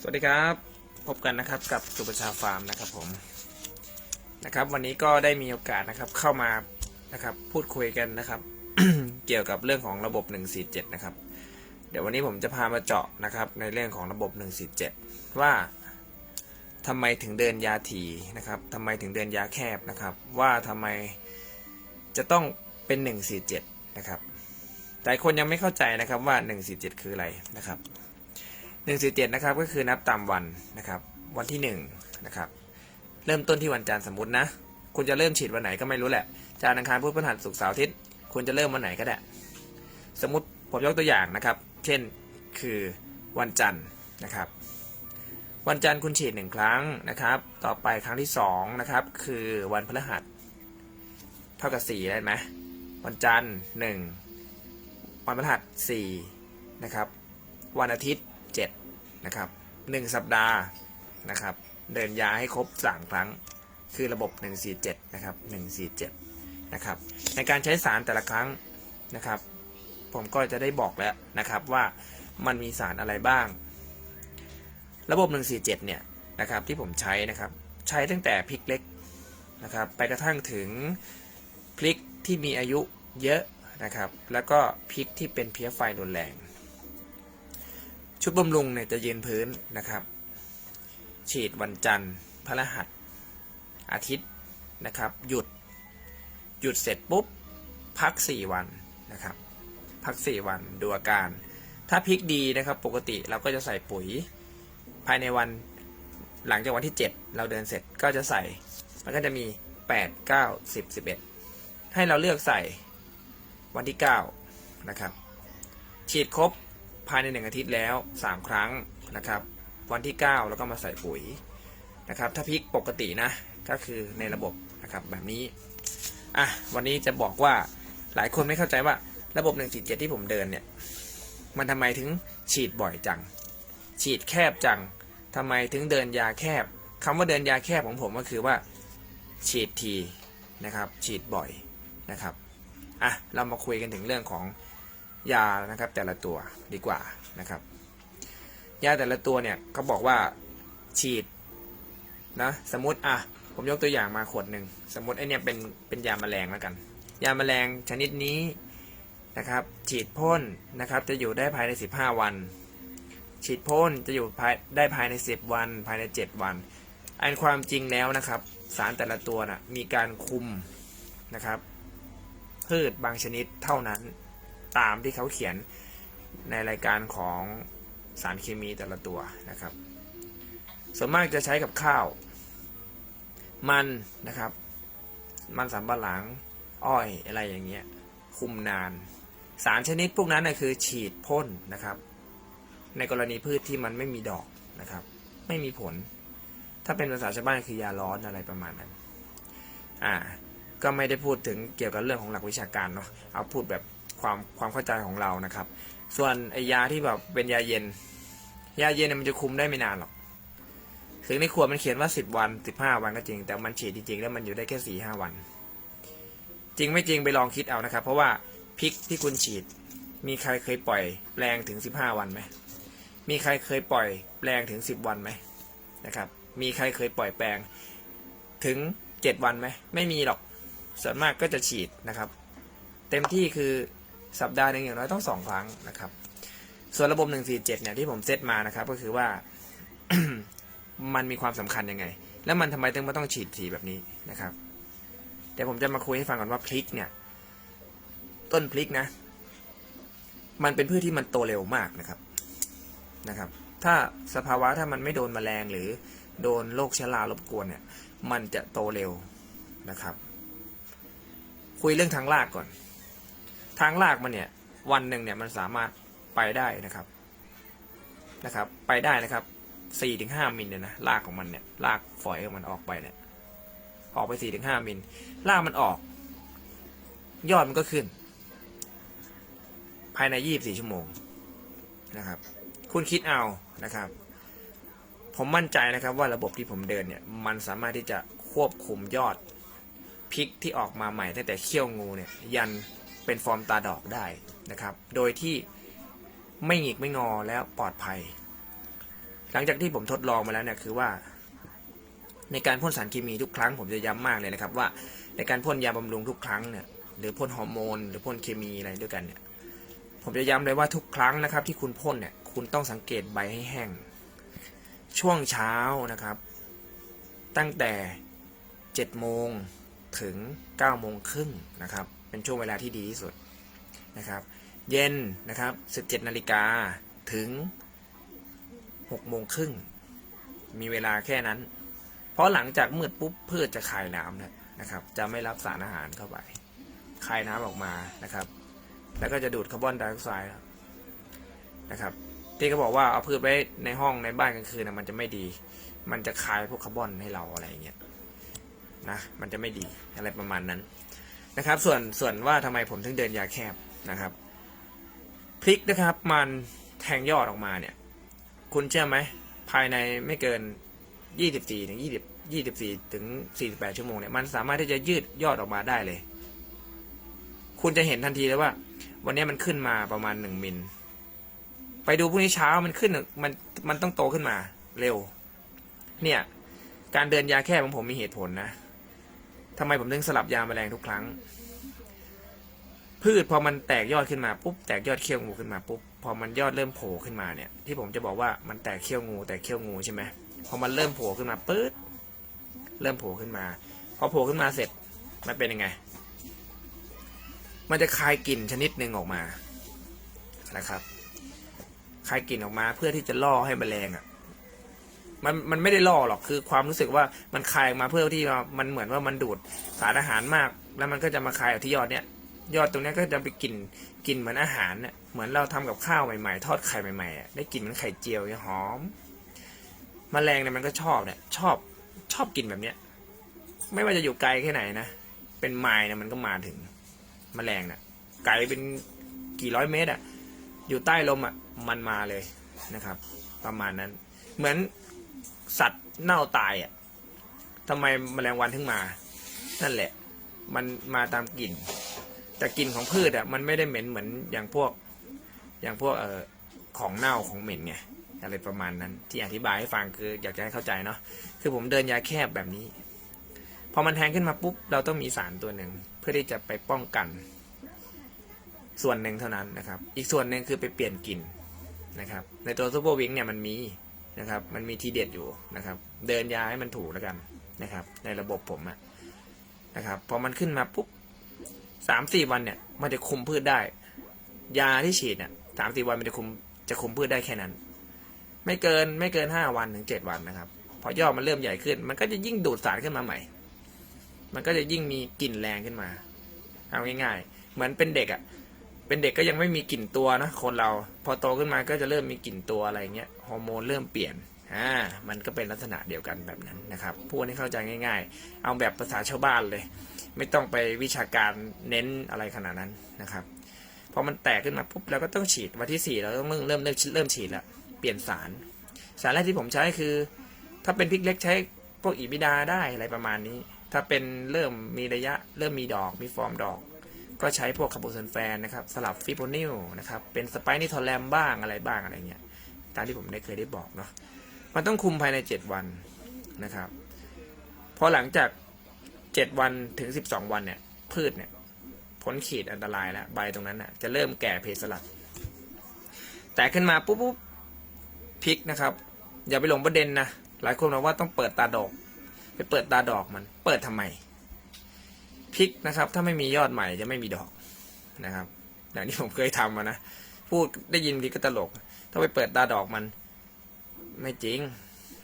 สวัสดีครับ พบกันนะครับกับสุประชาฟาร์มนะครับผมนะครับ วันนี้ก็ได้มีโอกาสนะครับเข้ามานะครับพูดคุยกันนะครับ เกี่ยวกับเรื่องของระบบ 147 นะครับ เดี๋ยววันนี้ผมจะพามาเจาะนะครับในเรื่องของระบบ 147 ว่าทำไมถึงเดินยาถีนะครับทำไมถึงเดินยาแคบนะครับ ว่าทำไมจะต้องเป็น 147 นะครับแต่คนยังไม่เข้าใจนะครับว่า 147 คืออะไรนะครับ 147นะครับก็คือนับตามวันนะครับวันที่1นะครับเริ่มต้นที่วันจันทร์สมมตินะ คุณจะเริ่มฉีดวันไหนก็ไม่รู้แหละจันทร์อังคารพุธพฤหัสศุกร์เสาร์อาทิตย์คุณจะเริ่มวันไหนก็ได้ สมมติผมยกตัวอย่างนะครับ เช่นคือวันจันทร์นะครับ วันจันทร์คุณฉีดหนึ่งครั้งนะครับ ต่อไปครั้งที่สองนะครับคือวันพฤหัสเท่ากับสี่ได้ไหมวันจันทร์หนึ่งวันพฤหัสสี่นะครับ วันอาทิตย์ นะครับ1สัปดาห์นะครับ เดินยาให้ครบ 3 ครั้ง คือระบบ 147 นะครับ 147 นะครับ ในการใช้สารแต่ละครั้งนะครับ ผมก็จะได้บอกแล้วนะครับว่ามันมีสารอะไรบ้าง ระบบ 147 เนี่ยนะครับที่ผมใช้นะครับ ใช้ตั้งแต่พริกเล็กนะครับ ไปกระทั่งถึงพริกที่มีอายุเยอะนะครับ แล้วก็พริกที่เป็นเพี้ยไฟรุนแรง ชุดบำรุงเนี่ยจะเยืนพื้นนะครับ ฉีดวันจันทร์พฤหัส อาทิตย์นะครับ หยุด หยุดเสร็จปุ๊บ พัก 4 วันนะครับ พัก 4 วันดูอาการ ถ้าพลิกดีนะครับ ปกติเราก็จะใส่ปุ๋ย ภายในวันหลังจากวันที่ 7 เราเดินเสร็จก็จะใส่ มันก็จะมี 8 9 10 11 ให้เราเลือกใส่วันที่ 9 นะครับ ฉีดครบ ภายในหนึ่งอาทิตย์แล้ว 3 ครั้งนะครับ วันที่ 9 แล้วก็มาใส่ปุ๋ยนะครับ ถ้าพริกปกตินะก็คือในระบบนะครับแบบนี้อะวันนี้จะบอกว่าหลายคนไม่เข้าใจว่าระบบ 147 ที่ผมเดินเนี่ย มันทำไมถึงฉีดบ่อยจัง ฉีดแคบจังทำไมถึงเดินยาแคบคำว่าเดินยาแคบของผมก็คือว่า ฉีดทีนะครับ ฉีดบ่อยนะครับอะเรามาคุยกันถึงเรื่องของ ยานะครับแต่ละตัวดีกว่านะครับ ยาแต่ละตัวเนี่ยเขาบอกว่าฉีดนะสมมติอะผมยกตัวอย่างมาขวดหนึ่งสมมติไอเนี่ยเป็นเป็นยาแมลงแล้วกัน ยาแมลงชนิดนี้นะครับ ฉีดพ่นนะครับ จะอยู่ได้ภายใน 15 วัน ฉีดพ่นจะอยู่ภายได้ภายใน 10 วัน ภายใน 7 วันอันความจริงแล้วนะครับ สารแต่ละตัวนะ่ะมีการคุมนะครับพืชบางชนิดเท่านั้น ตามที่เขาเขียนในรายการของสารเคมีแต่ละตัวนะครับ ส่วนมากจะใช้กับข้าว มันนะครับ มันสำปะหลังอ้อยอะไรอย่างเงี้ยคุมนาน สารชนิดพวกนั้นนะคือฉีดพ่นนะครับ ในกรณีพืชที่มันไม่มีดอกนะครับ ไม่มีผล ถ้าเป็นภาษาชาวบ้านคือยาร้อนอะไรประมาณนั้น อ่า ก็ไม่ได้พูดถึงเกี่ยวกับเรื่องของหลักวิชาการเนาะเอาพูดแบบ ความความเข้าใจของเรานะครับ ส่วนไอยาที่แบบเป็นยาเย็น ยาเย็นเนี่ยมันจะคุมได้ไม่นานหรอกถึงในขวดมันเขียนว่า10วัน15วันก็จริง แต่มันฉีดจริงๆแล้วมันอยู่ได้แค่4-5วัน จริงไม่จริงไปลองคิดเอานะครับ เพราะว่าพริกที่คุณฉีด มีใครเคยปล่อยแปลงถึง15วันไหมมีใครเคยปล่อยแปลงถึง10วันไหมนะครับ มีใครเคยปล่อยแปลงถึง7วันไหมไม่มีหรอกส่วนมากก็จะฉีดนะครับ เต็มที่คือ สัปดาห์หนึ่งอย่างน้อยต้องสองครั้งนะครับ ส่วนระบบ 147 เนี่ยที่ผมเซตมานะครับ ก็คือว่า มันมีความสำคัญยังไง แล้วมันทำไมถึงมาต้องฉีดสีแบบนี้นะครับเดี๋ยวผมจะมาคุยให้ฟังก่อนว่าพริกเนี่ย ต้นพริกนะ มันเป็นพืชที่มันโตเร็วมากนะครับนะครับ ถ้าสภาวะถ้ามันไม่โดนแมลงหรือโดนโรคชรารบกวนเนี่ย มันจะโตเร็วนะครับ คุยเรื่องทางรากก่อน ทางรากมันเนี่ยวันหนึ่งเนี่ยมันสามารถไปได้นะครับนะครับ ไปได้นะครับสี่ถึงห้ามิลเนี่ยนะรากของมันเนี่ยรากฝอยของมันออกไปเนี่ยออกไปสี่ถึงห้ามิลรากมันออก ยอดมันก็ขึ้น ภายในยี่บสี่ชั่วโมงนะครับ คุณคิดเอานะครับ ผมมั่นใจนะครับว่าระบบที่ผมเดินเนี่ยมันสามารถที่จะควบคุมยอดพริกที่ออกมาใหม่ตั้งแต่เขี้ยวงูเนี่ยยัน เป็นฟอร์มตาดอกได้นะครับ โดยที่ไม่หงิกไม่งอแล้วปลอดภัย หลังจากที่ผมทดลองมาแล้วเนี่ยคือว่า ในการพ่นสารเคมีทุกครั้ง ผมจะย้ำมากเลยนะครับ ว่าในการพ่นยาบำรุงทุกครั้งเนี่ยหรือพ่นฮอร์โมนหรือพ่นเคมีอะไรด้วยกันเนี่ยผมจะย้ำเลยว่าทุกครั้งนะครับ ที่คุณพ่นเนี่ยคุณต้องสังเกตใบให้แห้ง ช่วงเช้านะครับ ตั้งแต่7โมงถึง9โมงครึ่งนะครับ เป็นช่วงเวลาที่ดีที่สุดนะครับ เย็นนะครับ 17 นาฬิกาถึง 6 โมงครึ่ง มีเวลาแค่นั้น เพราะหลังจากมืดปุ๊บพืชจะคายน้ำนะนะครับ จะไม่รับสารอาหารเข้าไป คายน้ำออกมานะครับ แล้วก็จะดูดคาร์บอนไดออกไซด์นะครับ ที่เขาบอกว่าเอาพืชไว้ในห้องในบ้านกลางคืนนะมันจะไม่ดี มันจะคายพวกคาร์บอนให้เราอะไรอย่างเงี้ยนะ มันจะไม่ดีอะไรประมาณนั้น นะครับ ส่วนส่วนว่าทำไมผมถึงเดินยาแคบนะครับพริกนะครับมันแทงยอดออกมาเนี่ย คุณเชื่อไหมภายในไม่เกิน 24ถึง20 24ถึง48 ชั่วโมงเนี่ยมันสามารถที่จะยืดยอดออกมาได้เลย คุณจะเห็นทันทีเลยว่า วันนี้มันขึ้นมาประมาณ 1 มิล ไปดูพรุ่งนี้เช้ามันขึ้นมันมันต้องโตขึ้นมาเร็ว เนี่ย การเดินยาแค่ของผมมีเหตุผลนะ ทำไมผมถึงสลับยาแมลงทุกครั้ง พืชพอมันแตกยอดขึ้นมาปุ๊บแตกยอดเขี้ยวงูขึ้นมาปุ๊บพอมันยอดเริ่มโผล่ขึ้นมาเนี่ย ที่ผมจะบอกว่ามันแตกเขี้ยวงูแตกเขี้ยวงูใช่ไหมพอมันเริ่มโผล่ขึ้นมาปื๊ดเริ่มโผล่ขึ้นมา พอโผล่ขึ้นมาเสร็จมันเป็นยังไง มันจะคายกลิ่นชนิดหนึ่งออกมานะครับคายกลิ่นออกมาเพื่อที่จะล่อให้แมลงอะ มันมันไม่ได้ล่อหรอกคือความรู้สึกว่ามันคายออกมาเพื่อที่มันเหมือนว่ามันดูดสารอาหารมาก แล้วมันก็จะมาคายออกที่ยอดเนี่ยยอดตรงเนี้ยก็จะไปกินกินเหมือนอาหารเนี่ยเหมือนเราทำกับข้าวใหม่ๆ ทอดไข่ใหม่ๆอะได้กลิ่นเหมือนไข่เจียวเนี่ยหอมมแมลงเนี่ยมันก็ชอบเนี่ยชอบชอบกินแบบเนี้ย ไม่ว่าจะอยู่ไกลแค่ไหนนะเป็นไม้เนี่ยมันก็มาถึงมแมลงเนี่ยไกลเป็นกี่ร้อยเมตรอะอยู่ใต้ลมอะมันมาเลยนะครับ ประมาณนั้น เหมือน สัตว์เน่าตายอะทำไมแมลงวันถึงมา นั่นแหละ มันมาตามกลิ่น แต่กลิ่นของพืชอะมันไม่ได้เหม็นเหมือนอย่างพวก อย่างพวกเอ่อของเน่าของเหม็นไงอะไรประมาณนั้น ที่อธิบายให้ฟังคืออยากจะให้เข้าใจเนาะคือผมเดินยาแคบแบบนี้ พอมันแทงขึ้นมาปุ๊บ เราต้องมีสารตัวหนึ่งเพื่อที่จะไปป้องกัน ส่วนหนึ่งเท่านั้นนะครับ อีกส่วนหนึ่งคือไปเปลี่ยนกลิ่นนะครับ ในตัวซูเปอร์วิงเนี่ยมันมี นะครับ มันมีทีเด็ดอยู่นะครับ เดินยาให้มันถูกแล้วกันนะครับ ในระบบผมอะนะครับพอมันขึ้นมาปุ๊บสามสี่วันเนี่ย มันจะคุมพืชได้ ยาที่ฉีดเนี่ยสามสี่วันมันจะคุมจะคุมพืชได้แค่นั้น ไม่เกินไม่เกินห้าวันถึงเจ็ดวันนะครับ พอยอดมันเริ่มใหญ่ขึ้น มันก็จะยิ่งดูดสารขึ้นมาใหม่ มันก็จะยิ่งมีกลิ่นแรงขึ้นมา เอาง่ายๆ เหมือนเป็นเด็กอะ่ะ เป็นเด็กก็ยังไม่มีกลิ่นตัวนะคนเรา พอโตขึ้นมาก็จะเริ่มมีกลิ่นตัวอะไรเงี้ยฮอร์โมนเริ่มเปลี่ยนอ่ามันก็เป็นลักษณะเดียวกันแบบนั้นนะครับพูดให้เข้าใจง่าย ๆ เอาแบบภาษาชาวบ้านเลย ไม่ต้องไปวิชาการเน้นอะไรขนาดนั้นนะครับพอมันแตกขึ้นมาปุ๊บเราก็ต้องฉีดวันที่สี่เราต้องเริ่มเริ่มเริ่มฉีดล้วเปลี่ยนสาร สารแรกที่ผมใช้คือ ถ้าเป็นพริกเล็กใช้พวกอีบิดาได้อะไรประมาณนี้ ถ้าเป็นเริ่มมีระยะ เริ่มมีดอกมีฟอร์มดอก ก็ใช้พวกคาร์โบซันแฟนนะครับ สลับฟิโปนิลนะครับ เป็นสไปนิทอแลมบ้างอะไรบ้างอะไรเงี้ย ตามที่ผมได้เคยได้บอกเนาะ มันต้องคุมภายใน 7 วันนะครับ พอหลังจาก 7 วันถึง 12 วันเนี่ย พืชเนี่ยพ้นขีดอันตรายแล้ว ใบตรงนั้นน่ะจะเริ่มแก่เพสลัด แต่ขึ้นมาปุ๊บปุ๊บพริกนะครับ อย่าไปหลงประเด็นนะ หลายคนบอกว่าต้องเปิดตาดอก ไปเปิดตาดอกมัน เปิดทำไม พริกนะครับ ถ้าไม่มียอดใหม่จะไม่มีดอกนะครับ อย่างที่ผมเคยทำมานะ พูดได้ยินดีก็ตลก ถ้าไปเปิดตาดอกมัน ไม่จริง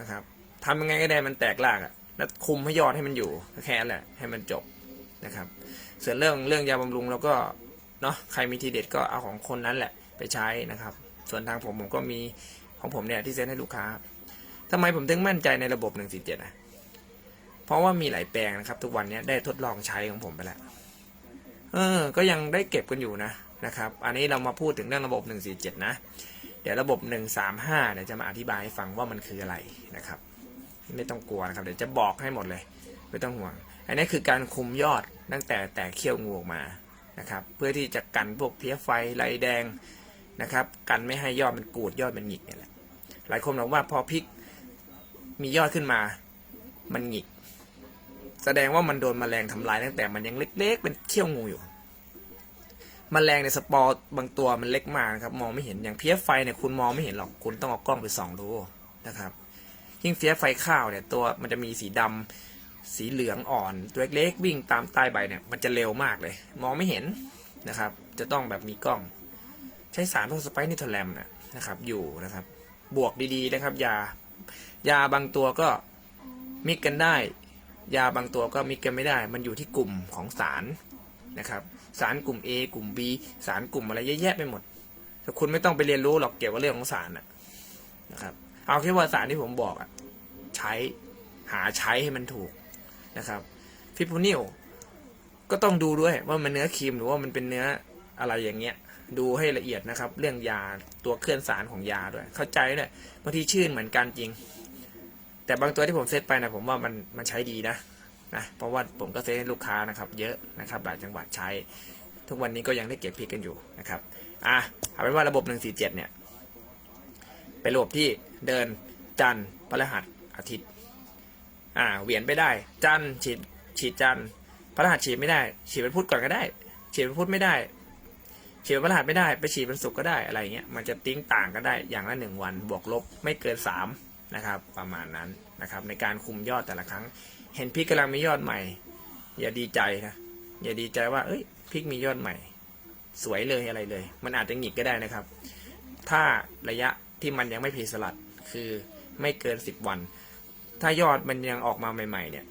นะครับทำยังไงก็ได้มันแตกรากอะแล้วคุมให้ยอดให้มันอยู่แค่นั้นแหละ ให้มันจบนะครับ ส่วนเรื่องเรื่องยาบำรุงเราก็เนาะใครมีทีเด็ดก็เอาของคนนั้นแหละไปใช้นะครับ ส่วนทางผมผมก็มีของผมเนี่ยที่เซ็นให้ลูกค้าทำไมผมถึงมั่นใจในระบบ147นะ เพราะว่ามีหลายแปลงนะครับ ทุกวันนี้ได้ทดลองใช้ของผมไปแล้วเออ ก็ยังได้เก็บกันอยู่นะนะครับ อันนี้เรามาพูดถึงเรื่องระบบ 147 นะ เดี๋ยวระบบ 135 เดี๋ยวจะมาอธิบายให้ฟังว่ามันคืออะไรนะครับ ไม่ต้องกลัวนะครับ เดี๋ยวจะบอกให้หมดเลย ไม่ต้องห่วง อันนี้คือการคุมยอดตั้งแต่แตกเขี้ยวงูออกมานะครับ เพื่อที่จะกันพวกเพี้ยไฟไรแดงนะครับ กันไม่ให้ยอดมันกูดยอดมันหงิกเนี่ยแหละ หลายคนบอกว่าพอพริกมียอดขึ้นมา มันหงิก แสดงว่ามันโดนแมลงทำลายตั้งแต่มันยังเล็ก ๆ เป็นเขี้ยวงูอยู่แมลงในสปอร์บางตัวมันเล็กมากนะครับ มองไม่เห็นอย่างเพี้ยไฟเนี่ยคุณมองไม่เห็นหรอกคุณต้องเอากล้องไปส่องดูนะครับยิ่งเพี้ยไฟข้าวเนี่ยตัวมันจะมีสีดำสีเหลืองอ่อนตัวเล็กๆวิ่งตามใต้ใบเนี่ยมันจะเร็วมากเลย มองไม่เห็นนะครับ จะต้องแบบมีกล้อง ใช้สารพวกสไปนิทแลมนะนะครับ อยู่นะครับ บวกดีๆนะครับ ยายาบางตัวก็มิกกันได้ ยาบางตัวก็มิกกันไม่ได้ มันอยู่ที่กลุ่มของสารนะครับ สารกลุ่ม A กลุ่ม B สารกลุ่มอะไรเยอะแยะไปหมดแต่คุณไม่ต้องไปเรียนรู้หรอกเกี่ยวกับเรื่องของสารนะครับ เอาแค่ว่าสารที่ผมบอกอะใช้หาใช้ให้มันถูกนะครับฟิโพนิลก็ต้องดูด้วยว่ามันเนื้อครีมหรือว่ามันเป็นเนื้ออะไรอย่างเงี้ย ดูให้ละเอียดนะครับ เรื่องยาตัวเคลื่อนสารของยาด้วย เข้าใจด้วยบางทีชื่อเหมือนกันจริง แต่บางตัวที่ผมเซตไปนะผมว่ามันมันใช้ดีนะนะเพราะว่าผมก็เซตให้ลูกค้านะครับ เยอะนะครับหลายจังหวัดใช้ ทุกวันนี้ก็ยังได้เก็บพริกกันอยู่นะครับอะเอาเป็นว่าระบบ 147 เนี่ยเป็นระบบที่เดินจันทร์พฤหัสอาทิตย์อ่าเหวียนไปได้ จันทร์ฉีดฉีดจันทร์พฤหัสฉีดไม่ได้ฉีดเป็นพุธก่อนก็ได้ฉีดเป็นพุธไม่ได้ฉีดเป็นพฤหัสไม่ได้ ไปฉีดเป็นศุกร์ก็ได้อะไรเงี้ยมันจะติ้งต่างกันได้อย่างละหนึ่งวันบวกลบไม่เกินสาม นะครับ ประมาณนั้นนะครับ ในการคุมยอดแต่ละครั้ง เห็นพริกกำลังมียอดใหม่ อย่าดีใจนะอย่าดีใจว่าเอ้ยพริกมียอดใหม่ สวยเลยอะไรเลย มันอาจจะหงิกก็ได้นะครับ ถ้าระยะที่มันยังไม่พีสลัดคือไม่เกินสิบวัน ถ้ายอดมันยังออกมาใหม่ ๆ เนี่ย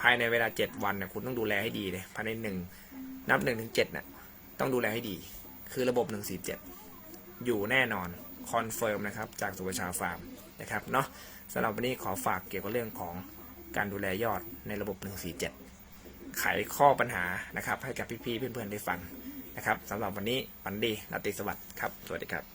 ภายในเวลาเจ็ดวันเนี่ยคุณต้องดูแลให้ดีเลยภายในหนึ่งนับหนึ่งถึงเจ็ดเนี่ยต้องดูแลให้ดี คือระบบหนึ่งสี่เจ็ดอยู่แน่นอน คอนเฟิร์มนะครับ จากสุวชาฟาร์ม นะครับเนาะสำหรับวันนี้ขอฝากเกี่ยวกับเรื่องของการดูแลยอดในระบบ 147 ไขข้อปัญหานะครับ ให้กับพี่ๆเพื่อนๆได้ฟังนะครับสำหรับวันนี้วันดีราตรีสวัสดิ์ครับ สวัสดีครับ